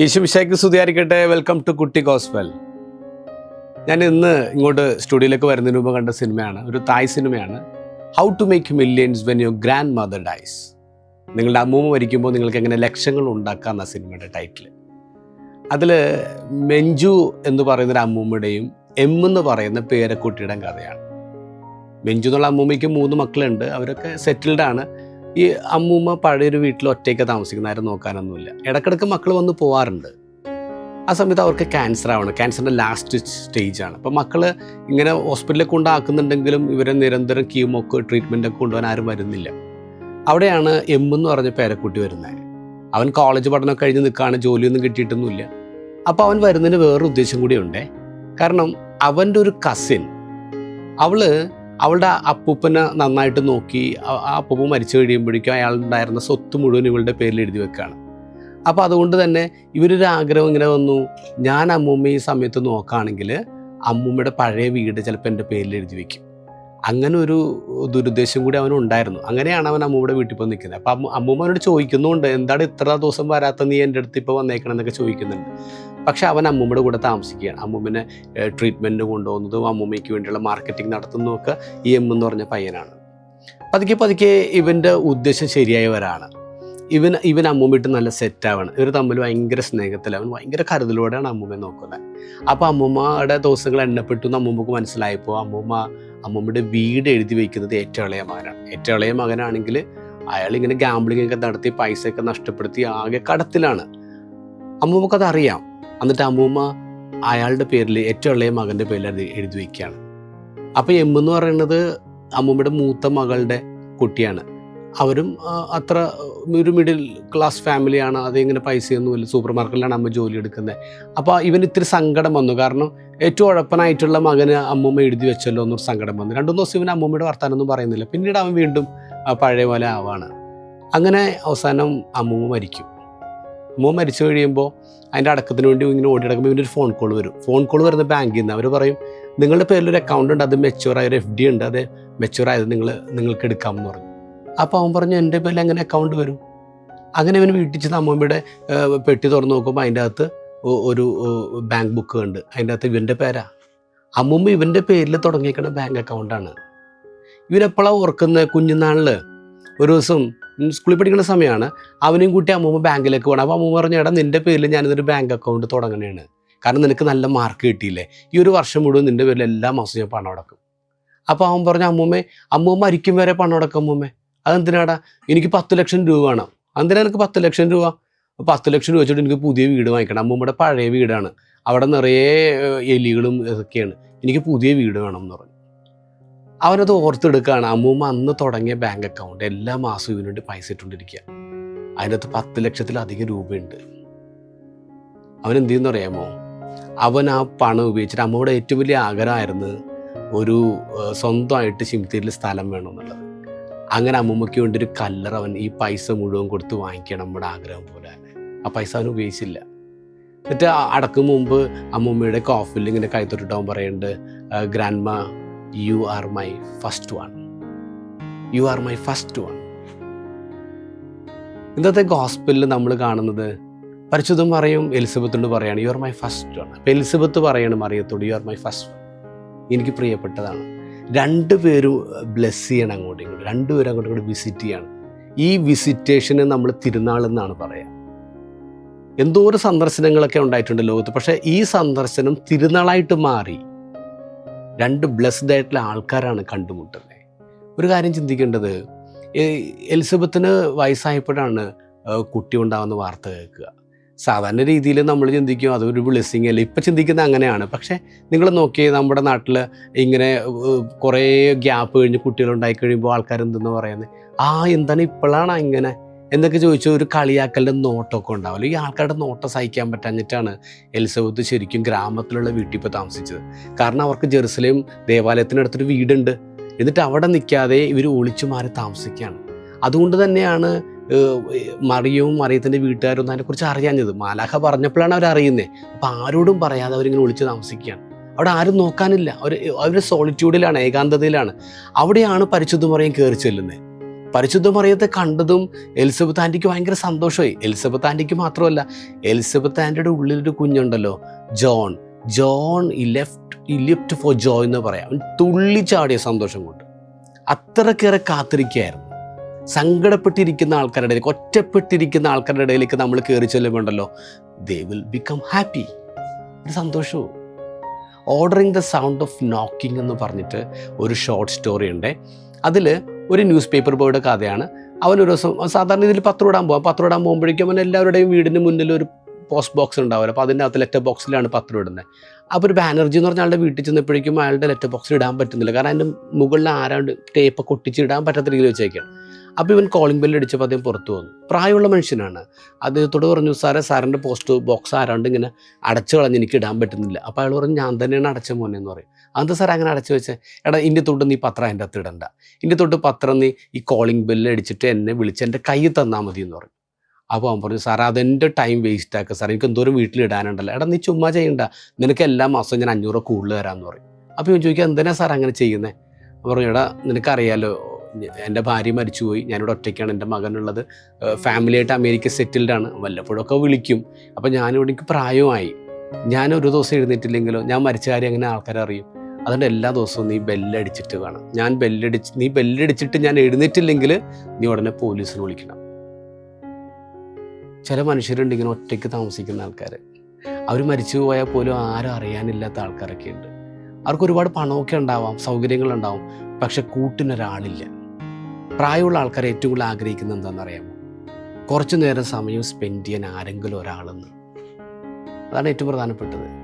ഈശുമിശയ്ക്ക് സ്തുതിയായിരിക്കട്ടെ. Welcome to കുട്ടി gospel ഞാൻ ഇന്ന് ഇങ്ങോട്ട് സ്റ്റുഡിയോയിലേക്ക് വരുന്നതിന് മുമ്പ് കണ്ട സിനിമയാണ്. ഒരു തായ് സിനിമയാണ്. How to make millions when your grandmother dies നിങ്ങളുടെ അമ്മൂമ്മ മരിക്കുമ്പോൾ നിങ്ങൾക്ക് എങ്ങനെ ലക്ഷങ്ങൾ ഉണ്ടാക്കാം എന്ന സിനിമയുടെ ടൈറ്റിൽ അതിൽ മെഞ്ചു എന്ന് പറയുന്ന ഒരു അമ്മൂമ്മയുടെയും എം എന്ന് പറയുന്ന പേരക്കുട്ടിയുടെയും കഥയാണ്. മെഞ്ചു എന്നുള്ള അമ്മൂമ്മയ്ക്ക് മൂന്ന് മക്കളുണ്ട്. അവരൊക്കെ സെറ്റിൽഡ് ആണ്. ഈ അമ്മൂമ്മ പഴയൊരു വീട്ടിൽ ഒറ്റയ്ക്ക് താമസിക്കുന്ന ആരും നോക്കാനൊന്നുമില്ല. ഇടക്കിടക്ക് മക്കൾ വന്ന് പോവാറുണ്ട്. ആ സമയത്ത് അവർക്ക് ക്യാൻസർ ആവണം. ക്യാൻസറിന്റെ ലാസ്റ്റ് സ്റ്റേജ് ആണ്. അപ്പോൾ മക്കൾ ഇങ്ങനെ ഹോസ്പിറ്റലിൽ കൊണ്ടാക്കുന്നുണ്ടെങ്കിലും ഇവരെ നിരന്തരം കീമോക്ക് ട്രീറ്റ്മെന്റ് ഒക്കെ കൊണ്ടുപോകാൻ ആരും വരുന്നില്ല. അവിടെയാണ് എം എന്ന് പറഞ്ഞ പേരക്കുട്ടി വരുന്നത്. അവൻ കോളേജ് പഠനം കഴിഞ്ഞ് നിൽക്കുകയാണ്. ജോലിയൊന്നും കിട്ടിയിട്ടൊന്നുമില്ല. അപ്പോൾ അവൻ വരുന്നതിന് വേറൊരു ഉദ്ദേശം കൂടി ഉണ്ടേ കാരണം അവന്റെ ഒരു കസിൻ അവൾ അവളുടെ അപ്പൂപ്പനെ നന്നായിട്ട് നോക്കി ആ അപ്പൂപ്പ മരിച്ചു കഴിയുമ്പോഴേക്കും അയാളുണ്ടായിരുന്ന സ്വത്ത് മുഴുവൻ ഇവളുടെ പേരിൽ എഴുതി വെക്കുകയാണ്. അപ്പോൾ അതുകൊണ്ട് തന്നെ ഇവരൊരു ആഗ്രഹം ഇങ്ങനെ വന്നു. ഞാൻ അമ്മൂമ്മ ഈ സമയത്ത് നോക്കുകയാണെങ്കിൽ അമ്മൂമ്മയുടെ പഴയ വീട് ചിലപ്പോൾ എന്റെ പേരിൽ എഴുതി വെക്കും. അങ്ങനെ ഒരു ദുരുദ്ദേശം കൂടി അവനുണ്ടായിരുന്നു അങ്ങനെയാണ് അവൻ അമ്മൂമ്മയുടെ വീട്ടിൽ പോയി നിൽക്കുന്നത്. അപ്പം അമ്മൂമ്മ അവനോട് ചോദിക്കുന്നുണ്ട് എന്താണ് ഇത്ര ദിവസം വരാത്ത നീ എന്റെ അടുത്ത് ഇപ്പോൾ വന്നേക്കണം എന്നൊക്കെ ചോദിക്കുന്നുണ്ട്. പക്ഷെ അവൻ അമ്മൂമ്മയുടെ കൂടെ താമസിക്കുകയാണ്. അമ്മൂമ്മനെ ട്രീറ്റ്മെന്റ് കൊണ്ടുപോകുന്നതും അമ്മൂമ്മയ്ക്ക് വേണ്ടിയുള്ള മാർക്കറ്റിംഗ് നടത്തുന്നതുമൊക്കെ ഈ എം എന്ന് പറഞ്ഞ പയ്യനാണ്. പതുക്കെ പതുക്കെ ഇവന്റെ ഉദ്ദേശം ശരിയായവരാണ് ഇവൻ ഇവൻ അമ്മൂമ്മയിട്ട് നല്ല സെറ്റാവണം ഇവർ തമ്മിൽ ഭയങ്കര സ്നേഹത്തിൽ അവൻ ഭയങ്കര കരുതലോടെയാണ് അമ്മൂമ്മയെ നോക്കുന്നത്. അപ്പോൾ അമ്മൂമ്മയുടെ ദിവസങ്ങൾ എണ്ണപ്പെട്ടു എന്ന് അമ്മൂമ്മക്ക് മനസ്സിലായപ്പോൾ അമ്മൂമ്മ അമ്മൂമ്മയുടെ വീട് എഴുതി വയ്ക്കുന്നത് ഏറ്റവും ഇളയ മകനാണ്. ഏറ്റവും ഇളയ മകനാണെങ്കിൽ അയാൾ ഇങ്ങനെ ഗാംബ്ലിംഗ് ഒക്കെ നടത്തി പൈസയൊക്കെ നഷ്ടപ്പെടുത്തി ആകെ കടത്തിലാണ്. അമ്മൂമ്മക്കത് അറിയാം. എന്നിട്ട് അമ്മൂമ്മ അയാളുടെ പേരിൽ ഏറ്റവും ഇളയ മകന്റെ പേരിൽ അത് എഴുതി വയ്ക്കുകയാണ് അപ്പോൾ എം എന്ന് പറയുന്നത് അമ്മൂമ്മയുടെ മൂത്ത മകളുടെ കുട്ടിയാണ്. അവരും അത്ര ഒരു മിഡിൽ ക്ലാസ് ഫാമിലിയാണ് അതിങ്ങനെ പൈസയൊന്നുമില്ല സൂപ്പർ മാർക്കറ്റിലാണ് അമ്മ ജോലി എടുക്കുന്നത്. അപ്പോൾ ഇവന് ഇത്തിരി സങ്കടം വന്നു. കാരണം ഏറ്റവും ഉഴപ്പനായിട്ടുള്ള മകന് അമ്മൂമ്മ എഴുതി വെച്ചല്ലോ എന്നൊരു സങ്കടം വന്നു. രണ്ടു ദിവസം ഇവന് അമ്മൂമ്മയുടെ വർത്താനൊന്നും പറയുന്നില്ല. പിന്നീട് അവൻ വീണ്ടും പഴയ പോലെ ആവാണ്. അങ്ങനെ അവസാനം അമ്മൂമ്മ മരിക്കും. അമ്മൂമ്മ മരിച്ചു കഴിയുമ്പോൾ അതിന്റെ അടക്കത്തിന് വേണ്ടി ഇങ്ങനെ ഓടി നടക്കുമ്പോൾ ഒരു ഫോൺ കോൾ വരും. ഫോൺ കോൾ വരുന്ന ബാങ്കിൽ നിന്ന് അവർ പറയും നിങ്ങളുടെ പേരിൽ ഒരു അക്കൗണ്ട് ഉണ്ട് അത് മെച്ചുവറായ ഒരു എഫ് ഡി ഉണ്ട് അത് മെച്ചുവറായത് നിങ്ങൾ നിങ്ങൾക്ക് എടുക്കാമെന്ന് പറഞ്ഞു. അപ്പോൾ അവൻ പറഞ്ഞു എന്റെ പേരിൽ അങ്ങനെ അക്കൗണ്ട് വരും. അങ്ങനെ ഇവന് വീട്ടിൽ ചെന്ന് അമ്മൂമ്മയുടെ പെട്ടി തുറന്ന് നോക്കുമ്പോൾ അതിന്റെ അകത്ത് ഒരു ബാങ്ക് ബുക്ക് ഉണ്ട്. അതിന്റെ അകത്ത് ഇവന്റെ പേരാ. അമ്മൂമ്മ ഇവന്റെ പേരിൽ തുടങ്ങിയേക്കുന്ന ബാങ്ക് അക്കൗണ്ടാണ് ഇവനെപ്പോഴാണ് ഓർക്കുന്നത് കുഞ്ഞുനാളിൽ ഒരു ദിവസം സ്കൂളിൽ പഠിക്കുന്ന സമയമാണ് അവനെയും കൂട്ടി അമ്മൂമ്മ ബാങ്കിലേക്ക് പോകണം അപ്പോൾ അമ്മൂമ്മ പറഞ്ഞു എടാ നിന്റെ പേരിൽ ഞാനിതൊരു ബാങ്ക് അക്കൗണ്ട് തുടങ്ങണേണ്. കാരണം നിനക്ക് നല്ല മാർക്ക് കിട്ടിയില്ലേ? ഈ ഒരു വർഷം മുഴുവൻ നിന്റെ പേരിൽ എല്ലാ മാസവും ഞാൻ പണം അടക്കും. അപ്പോൾ അവൻ പറഞ്ഞു അമ്മൂമ്മേ അമ്മൂമ്മ അരിക്കും വരെ പണം അടക്കും അമ്മൂമ്മേ. അതെന്തിനാടാ? എനിക്ക് പത്ത് ലക്ഷം രൂപ വേണം. എന്തിനാ എനിക്ക് പത്ത് ലക്ഷം രൂപ? പത്ത് ലക്ഷം രൂപ വെച്ചിട്ട് എനിക്ക് പുതിയ വീട് വാങ്ങിക്കണം. അമ്മൂമ്മയുടെ പഴയ വീടാണ്. അവിടെ നിറയെ എലികളും ഇതൊക്കെയാണ്. എനിക്ക് പുതിയ വീട് വേണം എന്ന് പറഞ്ഞു. അവനത് ഓർത്തെടുക്കുകയാണ് അമ്മൂമ്മ അന്ന് തുടങ്ങിയ ബാങ്ക് അക്കൗണ്ട് എല്ലാ മാസവും ഇവന് വേണ്ടി പൈസ ഇട്ടുകൊണ്ടിരിക്കുക അതിനകത്ത് പത്ത് ലക്ഷത്തിലധികം രൂപയുണ്ട്. അവൻ എന്ത് ചെയ്യുന്ന അറിയാമോ? അവൻ ആ പണം ഉപയോഗിച്ചിട്ട് അമ്മയുടെ ഏറ്റവും വലിയ ആഗ്രഹമായിരുന്നു ഒരു സ്വന്തമായിട്ട് ശിംതീരിൽ സ്ഥലം വേണമെന്നുള്ളത്. അങ്ങനെ അമ്മൂമ്മയ്ക്ക് വേണ്ടി ഒരു കല്ലർ അവൻ ഈ പൈസ മുഴുവൻ കൊടുത്ത് വാങ്ങിക്കണം നമ്മുടെ ആഗ്രഹം പോലെ. ആ പൈസ അവൻ ഉപയോഗിച്ചില്ല. എന്നിട്ട് അടക്കും മുമ്പ് അമ്മൂമ്മയുടെ കോഫിൽ ഇങ്ങനെ കൈത്തൊട്ടിട്ടാവും പറയുന്നുണ്ട് grandma you are my first one you are my first one ഇന്നത്തെ ഗോസ്പിലിൽ നമ്മൾ കാണുന്നത് പരിശുദ്ധം പറയും എലിസബത്തിനോട് പറയാണ് you are my first one അപ്പം എലിസബത്ത് പറയാണ് മറിയത്തോട് you are my first one എനിക്ക് പ്രിയപ്പെട്ടതാണ്. രണ്ട് രണ്ടുപേരും ബ്ലെസ് ചെയ്യണം അങ്ങോട്ടും രണ്ട് രണ്ടുപേരും അങ്ങോട്ടും കൂടി വിസിറ്റ് ചെയ്യണം. ഈ വിസിറ്റേഷനെ നമ്മൾ തിരുനാൾ എന്നാണ് പറയുക എന്തോരം സന്ദർശനങ്ങളൊക്കെ ഉണ്ടായിട്ടുണ്ട് ലോകത്ത്. പക്ഷേ ഈ സന്ദർശനം തിരുനാളായിട്ട് മാറി. രണ്ട് ബ്ലെസ്ഡ് ആയിട്ടുള്ള ആൾക്കാരാണ് കണ്ടുമുട്ടുന്നത് ഒരു കാര്യം ചിന്തിക്കേണ്ടത് എലിസബത്തിന് വയസ്സായപ്പോഴാണ് കുട്ടി ഉണ്ടാകുന്ന വാർത്ത കേൾക്കുക. സാധാരണ രീതിയിൽ നമ്മൾ ചിന്തിക്കും അതൊരു ബ്ലെസ്സിങ് അല്ലേ? ഇപ്പം ചിന്തിക്കുന്നത് അങ്ങനെയാണ്. പക്ഷേ നിങ്ങൾ നോക്കിയേ നമ്മുടെ നാട്ടിൽ ഇങ്ങനെ കുറേ ഗ്യാപ്പ് കഴിഞ്ഞ് കുട്ടികളുണ്ടായി കഴിയുമ്പോൾ ആൾക്കാർ എന്തെന്ന് പറയുന്നത് ആ എന്താണ് ഇപ്പോഴാണ് ഇങ്ങനെ എന്നൊക്കെ ചോദിച്ച ഒരു കളിയാക്കലിന്റെ നോട്ടമൊക്കെ ഉണ്ടാവില്ല ഈ ആൾക്കാരുടെ നോട്ടം സഹിക്കാൻ പറ്റാഞ്ഞിട്ടാണ് എലിസബത്ത് ശരിക്കും ഗ്രാമത്തിലുള്ള വീട്ടിൽ ഇപ്പോൾ താമസിച്ചത്. കാരണം അവർക്ക് ജെറുസലേം ദേവാലയത്തിനടുത്തൊരു വീടുണ്ട്. എന്നിട്ട് അവിടെ നിൽക്കാതെ ഇവർ ഒളിച്ചു മാറി താമസിക്കുകയാണ്. അതുകൊണ്ട് തന്നെയാണ് മറിയവും മറിയത്തിന്റെ വീട്ടുകാരും ഒന്നും അതിനെക്കുറിച്ച് അറിയാഞ്ഞത്. മാലാഖ പറഞ്ഞപ്പോഴാണ് അവർ അറിയുന്നത് അപ്പം ആരോടും പറയാതെ അവരിങ്ങനെ ഒളിച്ച് താമസിക്കുകയാണ്. അവിടെ ആരും നോക്കാനില്ല. അവർ അവർ സോളിറ്റ്യൂഡിലാണ് ഏകാന്തതയിലാണ്. അവിടെയാണ് പരിശുദ്ധ മറിയം കയറി ചെല്ലുന്നത്. പരിശുദ്ധ മറിയത്തെ കണ്ടതും എലിസബത്ത് ആന്റിക്ക് ഭയങ്കര സന്തോഷമായി. എലിസബത്ത് ആന്റിക്ക് മാത്രമല്ല എലിസബത്ത് ആന്റിയുടെ ഉള്ളിലൊരു കുഞ്ഞുണ്ടല്ലോ John. John he left he lift for joy എന്ന് പറയാം. അവൻ തുള്ളിച്ചാടിയ സന്തോഷം കൊണ്ട്. അത്രക്കേറെ കാത്തിരിക്കുകയായിരുന്നു. സങ്കടപ്പെട്ടിരിക്കുന്ന ആൾക്കാരുടെ ഇടയിലേക്ക് ഒറ്റപ്പെട്ടിരിക്കുന്ന ആൾക്കാരുടെ ഇടയിലേക്ക് നമ്മൾ കയറി ചെല്ലുമ്പോണ്ടല്ലോ ദേ വിൽ ബിക്കം ഹാപ്പി ഒരു സന്തോഷവും. Ordering the sound of knocking എന്ന് പറഞ്ഞിട്ട് ഒരു ഷോർട്ട് സ്റ്റോറി ഉണ്ട്. അതിൽ ഒരു ന്യൂസ് പേപ്പർ ബോയുടെ കഥയാണ്. അവൻ ഒരു ദിവസം സാധാരണ ഇതിൽ പത്രം ഇടാൻ പോകാം പത്രം ഇടാൻ പോകുമ്പോഴേക്കും അവൻ എല്ലാവരുടെയും വീടിന് മുന്നിൽ ഒരു പോസ്റ്റ് ബോക്സ് ഉണ്ടാവില്ല. അപ്പോൾ അതിന്റെ അകത്ത് ലെറ്റർ ബോക്സിലാണ് പത്രം ഇടുന്നത് അപ്പോൾ ഒരു ബാനർജി എന്ന് പറഞ്ഞാൽ ആളുടെ വീട്ടിൽ ചെന്നപ്പോഴേക്കും അയാളുടെ ലെറ്റർ ബോക്സിൽ ഇടാൻ പറ്റുന്നില്ല. കാരണം അതിന്റെ മുകളിൽ ആരാണ്ട് ടേപ്പൊക്കെ ഒട്ടിച്ച് ഇടാൻ പറ്റാത്ത രീതിയിൽ വെച്ചേക്കാണ്. അപ്പോൾ ഇവൻ കോളിംഗ് ബെല്ല് അടിച്ചപ്പോൾ അദ്ദേഹം പുറത്തു വന്നു. പ്രായമുള്ള മനുഷ്യനാണ്. അദ്ദേഹത്തോട് പറഞ്ഞു സാറേ സാറിന്റെ പോസ്റ്റ് ബോക്സ് ആരാണ്ട് ഇങ്ങനെ അടച്ചു കളഞ്ഞ് എനിക്ക് ഇടാൻ പറ്റുന്നില്ല. അപ്പോൾ അയാൾ പറഞ്ഞു ഞാൻ തന്നെയാണ് അടച്ച മോനെ എന്ന് പറയും. അതെന്താ സാർ അങ്ങനെ അടച്ചു വെച്ചേ? എടാ ഇന്റെ തൊട്ട് നീ പത്രം എന്റെ അകത്ത് ഇടണ്ട. ഇന്റെ തൊട്ട് പത്രം നീ ഈ കോളിംഗ് ബെല്ല് അടിച്ചിട്ട് എന്നെ വിളിച്ച് എന്റെ കൈ തന്നാൽ മതി എന്ന് പറഞ്ഞു അപ്പോൾ അവൻ പറഞ്ഞു സാർ അതെന്റെ ടൈം വേസ്റ്റ് ആക്കുക സാർ എനിക്ക് എന്തോരം വീട്ടിൽ ഇടാനുണ്ടല്ലോ. എടാ നീ ചുമ്മാ ചെയ്യണ്ട. നിനക്ക് എല്ലാ മാസവും ഞാൻ അഞ്ഞൂറ് കൂടുതൽ തരാമെന്ന് പറയും. അപ്പോൾ ഞാൻ ചോദിക്കുക എന്തിനാ സാർ അങ്ങനെ ചെയ്യുന്നത് പറഞ്ഞു എടാ നിനക്കറിയാലോ എന്റെ ഭാര്യ മരിച്ചുപോയി. ഞാനിവിടെ ഒറ്റയ്ക്കാണ്. എന്റെ മകനുള്ളത് ഫാമിലിയായിട്ട് അമേരിക്ക സെറ്റിൽഡ് ആണ്. വല്ലപ്പോഴൊക്കെ വിളിക്കും. അപ്പോൾ ഞാനിവിടെ എനിക്ക് പ്രായമായി. ഞാൻ ഒരു ദിവസം എഴുന്നേറ്റില്ലെങ്കിലോ? ഞാൻ മരിച്ച കാര്യം എങ്ങനെ ആൾക്കാരെ അറിയും അതുകൊണ്ട് എല്ലാ ദിവസവും നീ ബെല്ലടിച്ചിട്ട് വേണം. ഞാൻ ബെല്ലടിച്ച് നീ ബെല്ലടിച്ചിട്ട് ഞാൻ എഴുന്നേറ്റില്ലെങ്കിൽ നീ ഉടനെ പോലീസിനെ വിളിക്കണം. ചില മനുഷ്യരുണ്ട് ഇങ്ങനെ ഒറ്റയ്ക്ക് താമസിക്കുന്ന ആൾക്കാർ അവർ മരിച്ചു പോയാൽ പോലും ആരും അറിയാനില്ലാത്ത ആൾക്കാരൊക്കെ ഉണ്ട്. അവർക്ക് ഒരുപാട് പണമൊക്കെ ഉണ്ടാവാം സൗകര്യങ്ങളുണ്ടാവും പക്ഷെ കൂട്ടിനൊരാളില്ല. പ്രായമുള്ള ആൾക്കാർ ഏറ്റവും കൂടുതൽ ആഗ്രഹിക്കുന്നത് എന്താണെന്ന് അറിയാമോ? കുറച്ചു നേരം സമയം സ്പെൻഡ് ചെയ്യാൻ ആരെങ്കിലും ഒരാളെന്ന്. അതാണ് ഏറ്റവും പ്രധാനപ്പെട്ടത്.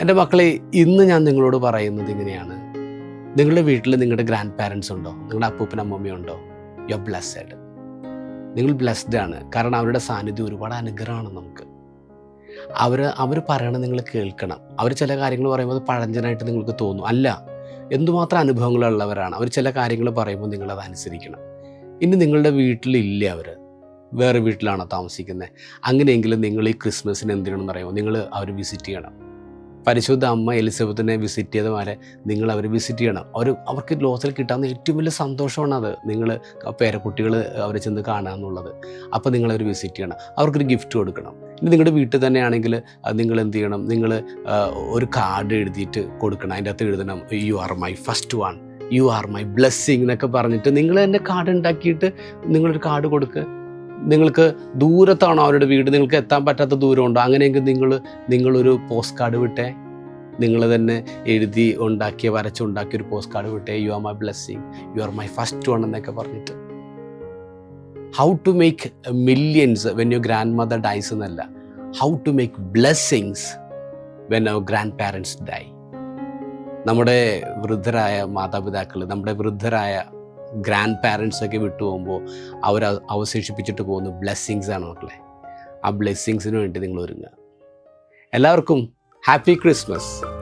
എന്റെ മക്കളെ ഇന്ന് ഞാൻ നിങ്ങളോട് പറയുന്നത് ഇങ്ങനെയാണ്. നിങ്ങളുടെ വീട്ടിൽ നിങ്ങളുടെ ഗ്രാൻഡ് പാരൻസ് ഉണ്ടോ? നിങ്ങളുടെ അപ്പൂപ്പൻ അമ്മമ്മയുണ്ടോ യു ആർ ബ്ലെസ്ഡ് നിങ്ങൾ ബ്ലെസ്ഡ് ആണ്. കാരണം അവരുടെ സാന്നിധ്യം ഒരുപാട് അനുഗ്രഹമാണ് നമുക്ക്. അവർ അവർ പറയണത് നിങ്ങൾ കേൾക്കണം. അവർ ചില കാര്യങ്ങൾ പറയുമ്പോൾ അത് പഴഞ്ചനായിട്ട് നിങ്ങൾക്ക് തോന്നും. അല്ല എന്തുമാത്രം അനുഭവങ്ങളുള്ളവരാണ്. അവർ ചില കാര്യങ്ങൾ പറയുമ്പോൾ നിങ്ങളത് അനുസരിക്കണം. ഇനി നിങ്ങളുടെ വീട്ടിലില്ല അവർ വേറെ വീട്ടിലാണോ താമസിക്കുന്നത്? അങ്ങനെയെങ്കിലും നിങ്ങൾ ഈ ക്രിസ്മസിന് എന്തിനാണെന്ന് പറയുമ്പോൾ നിങ്ങൾ അവർ വിസിറ്റ് ചെയ്യണം. പരിശുദ്ധ അമ്മ എലിസബത്തിനെ വിസിറ്റ് ചെയ്ത പോലെ നിങ്ങൾ അവർ വിസിറ്റ് ചെയ്യണം. അവർ അവർക്ക് ലോകത്തിൽ കിട്ടാവുന്ന ഏറ്റവും വലിയ സന്തോഷമാണ് അത് നിങ്ങൾ പേരക്കുട്ടികൾ അവരെ ചെന്ന് കാണുക എന്നുള്ളത് അപ്പോൾ നിങ്ങളവർ വിസിറ്റ് ചെയ്യണം. അവർക്കൊരു ഗിഫ്റ്റ് കൊടുക്കണം. ഇനി നിങ്ങളുടെ വീട്ടിൽ തന്നെയാണെങ്കിൽ നിങ്ങൾ എന്ത് ചെയ്യണം? നിങ്ങൾ ഒരു കാർഡ് എഴുതിയിട്ട് കൊടുക്കണം. അതിന്റെ അകത്ത് എഴുതണം you are my first one you are my blessing എന്നൊക്കെ പറഞ്ഞിട്ട് നിങ്ങൾ തന്നെ കാർഡ് ഉണ്ടാക്കിയിട്ട് നിങ്ങളൊരു കാർഡ് കൊടുക്കുക നിങ്ങൾക്ക് ദൂരത്താണ് അവരുടെ വീട്? നിങ്ങൾക്ക് എത്താൻ പറ്റാത്ത ദൂരമുണ്ടോ? അങ്ങനെയെങ്കിൽ നിങ്ങൾ നിങ്ങളൊരു പോസ്റ്റ് കാർഡ് വിട്ടെ. നിങ്ങൾ തന്നെ എഴുതി ഉണ്ടാക്കിയ വരച്ചുണ്ടാക്കിയ ഒരു post card വിട്ടെ. You are my blessing you are my first one എന്നൊക്കെ പറഞ്ഞിട്ട്. How to make millions when you grandmother dies എന്നല്ല. How to make blessings when our grandparents die നമ്മുടെ വൃദ്ധരായ മാതാപിതാക്കൾ നമ്മുടെ വൃദ്ധരായ ഗ്രാൻഡ് പാരൻസൊക്കെ വിട്ടു പോകുമ്പോൾ അവർ അവശേഷിപ്പിച്ചിട്ട് പോകുന്ന ബ്ലെസ്സിങ്സ് ആണ് മക്കളെ. ആ ബ്ലെസ്സിങ്സിന് വേണ്ടി നിങ്ങൾ ഒരുങ്ങുക. എല്ലാവർക്കും ഹാപ്പി ക്രിസ്മസ്